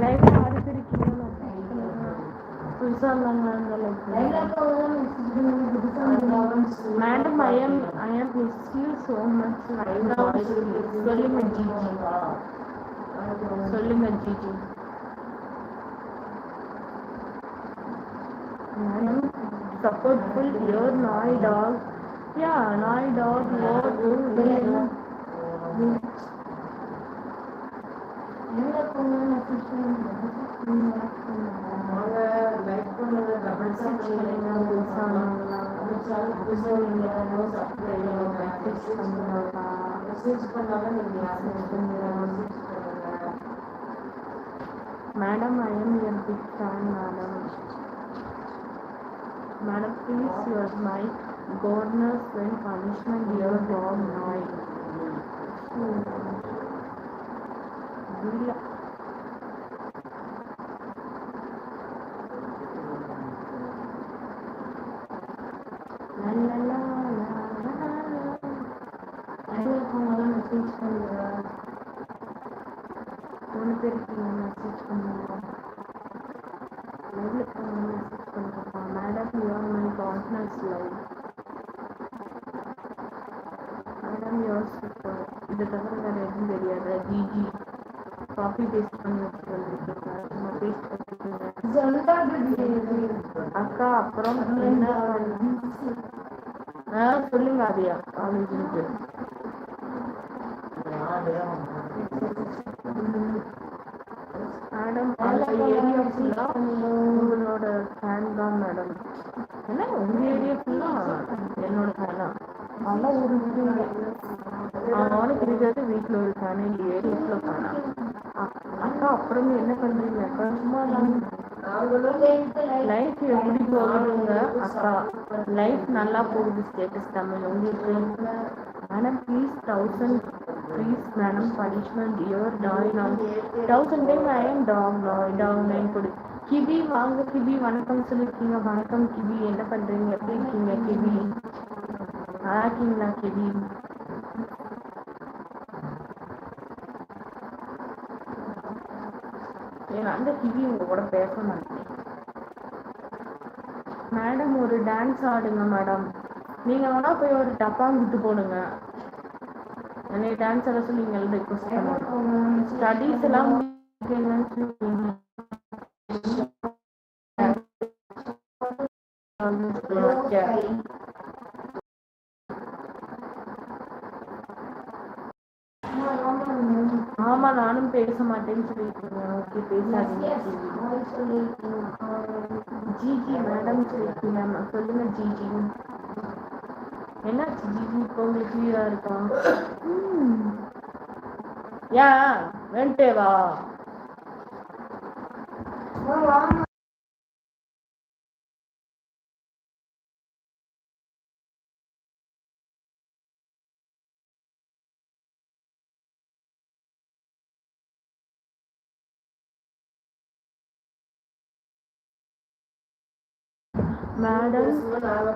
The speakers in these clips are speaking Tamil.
லைவ்ல ஆறு பேர் இருக்கீங்க புதுசா இருந்தாங்களா madam I am I am miss you so much சொல்லுங்க ஜிஜி சொல்லுங்க ஜிஜி மேடம் சப்போர்ட்ஃபுல் யோர் நாய் டாக் யா நாய் dog what madam I am your big fan madam madam please your my governors when punishment your dog நாய் இல்லை La la la la message பண்ணுங்க மூணு பேர் இருக்கீங்க மெசேஜ் பண்ணுங்க லைவ்ல இருக்கவங்க மெசேஜ் பண்ணுங்கப்பா madam you are my partners live madam you are super இது தவிர வேறு எதுவும் தெரியாது? ஜிஜி. காப்பி பேஸ்ட் பண்ணி வச்சுட்டு வந்திருக்கீங்க நம்ம பேஸ்ட் அக்கா அப்புறம் என்ன ஆ சொல்லுங்க ஆதியா. காலேஜுக்கு. மேடம் அந்த ஏரியா ஃபுல்லா உங்களோட ஃபேன் தான் மேடம். என்ன உங்க ஏரியா ஃபுல்லா என்னோட ஃபேனா அவனுக்கு இருக்கிறது வீட்டில் ஒரு ஃபேன் ஏரியா ஃபுல்லா ஃபேனா அக்கா அப்புறம் என்ன பண்றீங்க? அக்கா சும்மா லைஃப் எப்படி போகுதுங்க அக்கா? லைஃப் நல்லா போகுது ஸ்டேட்டஸ் தமிழ். உங்களுக்கு madam please thousand please madam punishment your toy நான் thousand time I am dog toy dog nine கொடு கிபி வாங்க கிபி வணக்கம் சொல்லிருக்கீங்க. வணக்கம் கிபி என்ன பண்றீங்க? எப்படி இருக்கீங்க கிபி நல்லா இருக்கீங்களா கிபி ஏன்னா அந்த கிவி உங்க கூட பேச மாட்டேன் மேடம் ஒரு டான்ஸ் ஆடுங்க மேடம் நீங்க வேணா போய் ஒரு டப்பாங்குத்து போடுங்க என்னை டான்ஸ் ஆட சொல்லி நீங்கள் ரிக்வஸ்ட் ஸ்டடீஸ் எல்லாம் என்னன்னு சொல்லுங்க. Okay. ஆமா நானும் பேச மாட்டேன்னு சொல்லிருக்கீங்க ஓகே பேசாதீங்க. ஜிஜி மேடம் சொல்லிருக்கீங்க ma'am. சொல்லுங்க ஜிஜி என்னாச்சு ஜிஜி இப்போ உங்களுக்கு கிளியரா இருக்கா. ஏன் வெண்டே வா. Madam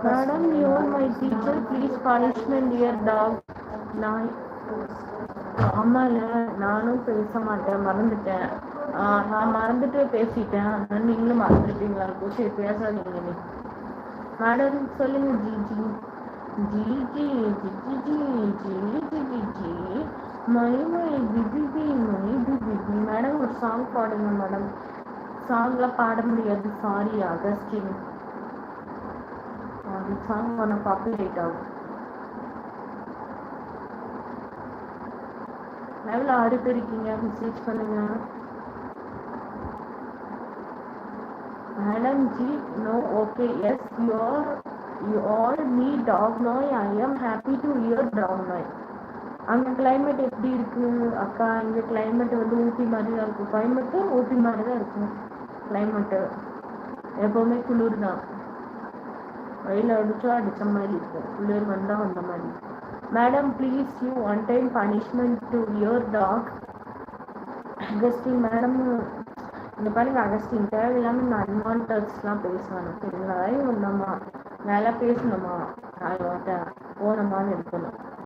madam you my teacher please punishment year dog நான் ஆமால நானும் பேச மாட்டேன் மறந்துட்டேன். நான் மறந்துட்டு பேசிட்டேன். அதனால நீங்களும் மறந்துட்டீங்களா? இருக்கும் சரி பேசாதீங்க. நீ மேடம் சொல்லுங்க Gigi. Gigi Gigi Gigi Gigi my my BB my BB madam ஒரு சாங் பாடுங்க மேடம் சாங்லாம் பாட முடியாது. சாரி அகஸ்டின் அந்த சாங் ஒன்று காப்பிரைட் ஆகும் லைவ்ல ஆறு பேர் இருக்கீங்க மெசேஜ் பண்ணுங்க. Madam ji no okay yes you you all me dog நாய் I am happy to year dog நாய் அங்கே கிளைமேட் எப்படி இருக்கு? அக்கா இங்கே கிளைமேட் வந்து ஊட்டி மாதிரி தான் இருக்கும் கிளைமேட்டு ஊட்டி மாதிரி தான் இருக்கும். கிளைமேட்டு எப்போவுமே குளிர் தான். வெயில் அடிச்சா அடித்த மாதிரி இருக்கும். குளிர் வந்தால் வந்த மாதிரி இருக்கும். Madam please you one time punishment to your dog Augustine madam இந்த பாருங்க அகஸ்டின் தேவையில்லாமல் இந்த அன்வான்டர்ஸ்லாம் பேசுவேன் சரிங்களா? ஐயோ நம்ம வேலை பேசணுமா நான் வாட்ட போனமான்னு இருக்கணும்.